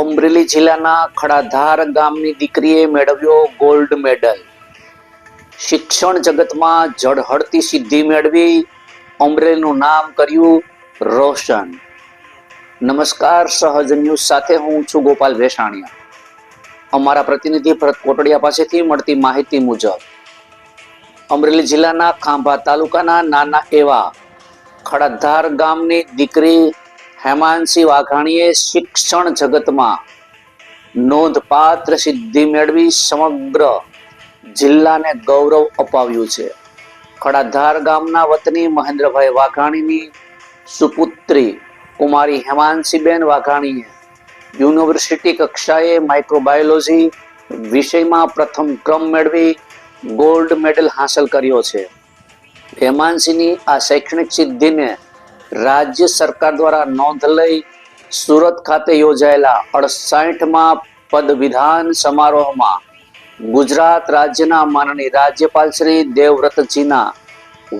અમરેલી જિલ્લાના ખડાધાર ગામની દીકરીએ મેળવ્યો ગોલ્ડ મેડલ. શિક્ષણ જગતમાં ઝળહળતી સિદ્ધિ મેળવી અમરેલીનું નામ કર્યું રોશન. નમસ્કાર, સહજ ન્યૂઝ સાથે હું છું ગોપાલ વેસાણીયા. અમારા પ્રતિનિધિ ભરત કોટડિયા પાસેથી મળતી માહિતી મુજબ, અમરેલી જિલ્લાના ખાંભા તાલુકાના નાના એવા ખડાધાર ગામની દીકરી હેમાંશી વાઘાણીએ શિક્ષણ જગતમાં નોંધપાત્ર સિદ્ધિ મેળવી સમગ્ર જિલ્લાને ગૌરવ અપાવ્યું છે. ખડાધાર ગામના વતની મહેન્દ્રભાઈ વાઘાણીની સુપુત્રી કુમારી હેમાંશીબેન વાઘાણીએ યુનિવર્સિટી કક્ષાએ માઇક્રોબાયોલોજી વિષયમાં પ્રથમ ક્રમ મેળવી ગોલ્ડ મેડલ હાંસલ કર્યો છે. હેમાંશીની આ શૈક્ષણિક સિદ્ધિને રાજ્ય સરકાર દ્વારા નોંધ લઈ સુરત ખાતે યોજાયેલા અડસાઠમાં પદવિધાન સમારોહમાં ગુજરાત રાજ્યના માનની રાજ્યપાલ શ્રી દેવવ્રતજીના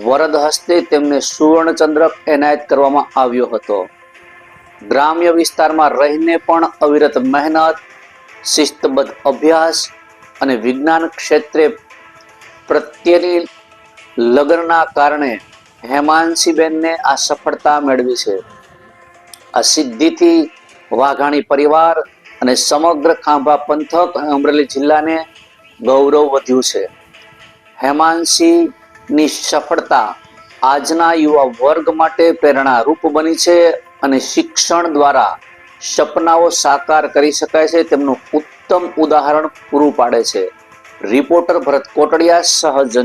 વરદ હસ્તે તેમને સુવર્ણચંદ્રક એનાયત કરવામાં આવ્યો હતો. ગ્રામ્ય વિસ્તારમાં રહીને પણ અવિરત મહેનત, શિસ્તબદ્ધ અભ્યાસ અને વિજ્ઞાન ક્ષેત્રે પ્રત્યેની લગ્નના કારણે હેમાંશીબેનને આ સફળતા મેળવી છે. આ સિદ્ધિથી વાઘાણી પરિવાર અને સમગ્ર ખાંભા પંથક અને અમરેલી જિલ્લાને ગૌરવ વધ્યું છે. હેમાંશીની સફળતા આજના યુવા વર્ગ માટે પ્રેરણારૂપ બની છે અને શિક્ષણ દ્વારા સપનાઓ સાકાર કરી શકાય છે, તેમનું ઉત્તમ ઉદાહરણ પૂરું પાડે છે. રિપોર્ટર ભરત કોટડિયા સહજ